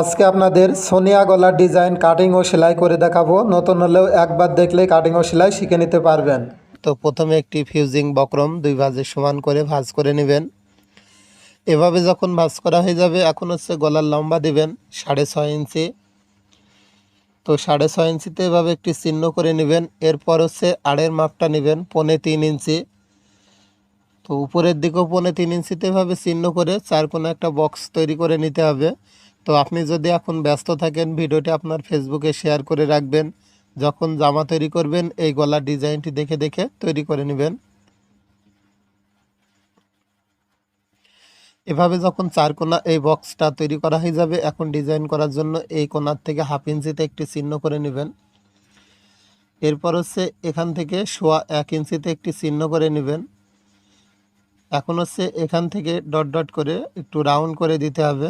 আজকে আপনাদের সোনিয়া গলার ডিজাইন কাটিং ও সেলাই করে দেখাবো। নতুন হলেও একবার দেখলেই কাটিং ও সেলাই শিখে নিতে পারবেন। তো প্রথমে একটি ফিউজিং বক্রম দুই ভাজে সমান করে ভাঁজ করে নেবেন। এভাবে যখন ভাঁজ করা হয়ে যাবে, এখন হচ্ছে গলার লম্বা দিবেন সাড়ে ছয় ইঞ্চি। তো সাড়ে ছয় ইঞ্চিতে এভাবে একটি চিহ্ন করে নেবেন। এরপর হচ্ছে আড়ের মাপটা নেবেন পনে তিন ইঞ্চি। তো উপরের দিকেও পনে তিন ইঞ্চিতে এভাবে চিহ্ন করে চার কোনো একটা বক্স তৈরি করে নিতে হবে। তো আপনি যদি এখন ব্যস্ত থাকেন, ভিডিওটি আপনার ফেসবুকে শেয়ার করে রাখবেন। যখন জামা তৈরি করবেন, এই গলার ডিজাইনটি দেখে দেখে তৈরি করে নেবেন। এভাবে যখন চার কোনা এই বক্সটা তৈরি করা হয়ে যাবে, এখন ডিজাইন করার জন্য এই কোনার থেকে হাফ ইঞ্চিতে একটি চিহ্ন করে নেবেন। এরপর হচ্ছে এখান থেকে সোয়া এক ইঞ্চিতে একটি চিহ্ন করে নেবেন। এখন হচ্ছে এখান থেকে ডট ডট করে একটু রাউন্ড করে দিতে হবে।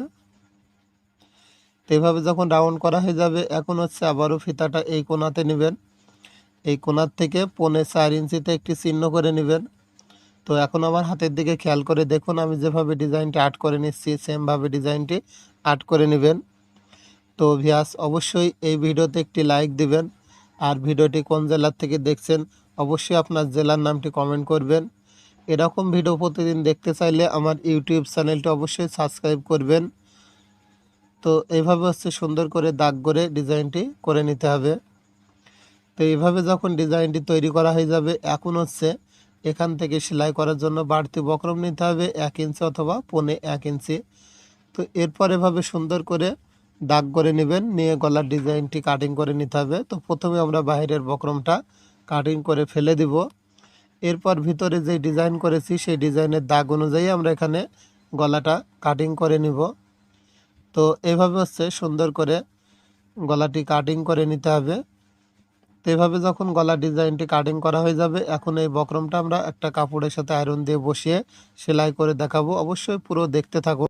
এভাবে যখন রাউন্ড করা হয়ে যাবে, এখন হচ্ছে আবারও ফিতাটা এই কোনাতে নেবেন। এই কোনার থেকে পৌনে চার ইঞ্চিতে একটি চিহ্ন করে নেবেন। তো এখন আমার হাতের দিকে খেয়াল করে দেখুন, আমি যেভাবে ডিজাইনটি আর্ট করে নিচ্ছি সেমভাবে ডিজাইনটি আর্ট করে নেবেন। তো ভিয়াস অবশ্যই এই ভিডিওতে একটি লাইক দিবেন। আর ভিডিওটি কোন জেলার থেকে দেখছেন, অবশ্যই আপনার জেলার নামটি কমেন্ট করবেন। এরকম ভিডিও প্রতিদিন দেখতে চাইলে আমার ইউটিউব চ্যানেলটি অবশ্যই সাবস্ক্রাইব করবেন। তো এইভাবে হচ্ছে সুন্দর করে দাগ করে ডিজাইনটি করে নিতে হবে। তো এইভাবে যখন ডিজাইনটি তৈরি করা হয়ে যাবে, এখন হচ্ছে এখান থেকে সেলাই করার জন্য বাড়তি বক্রম নিতে হবে, এক ইঞ্চি অথবা পনে এক ইঞ্চি। তো এরপর এভাবে সুন্দর করে দাগ করে নেবেন, নিয়ে গলার ডিজাইনটি কাটিং করে নিতে হবে। তো প্রথমে আমরা বাইরের বক্রমটা কাটিং করে ফেলে দিব। এরপর ভিতরে যে ডিজাইন করেছি, সেই ডিজাইনের দাগ অনুযায়ী আমরা এখানে গলাটা কাটিং করে নিব। তো এভাবে হচ্ছে সুন্দর করে গলাটি কাটিং করে নিতে হবে। তো এভাবে যখন গলা ডিজাইনটি কাটিং করা হয়ে যাবে, এখন এই বক্রমটা আমরা একটা কাপড়ের সাথে আয়রন দিয়ে বসিয়ে সেলাই করে দেখাবো। অবশ্যই পুরো দেখতে থাকুন।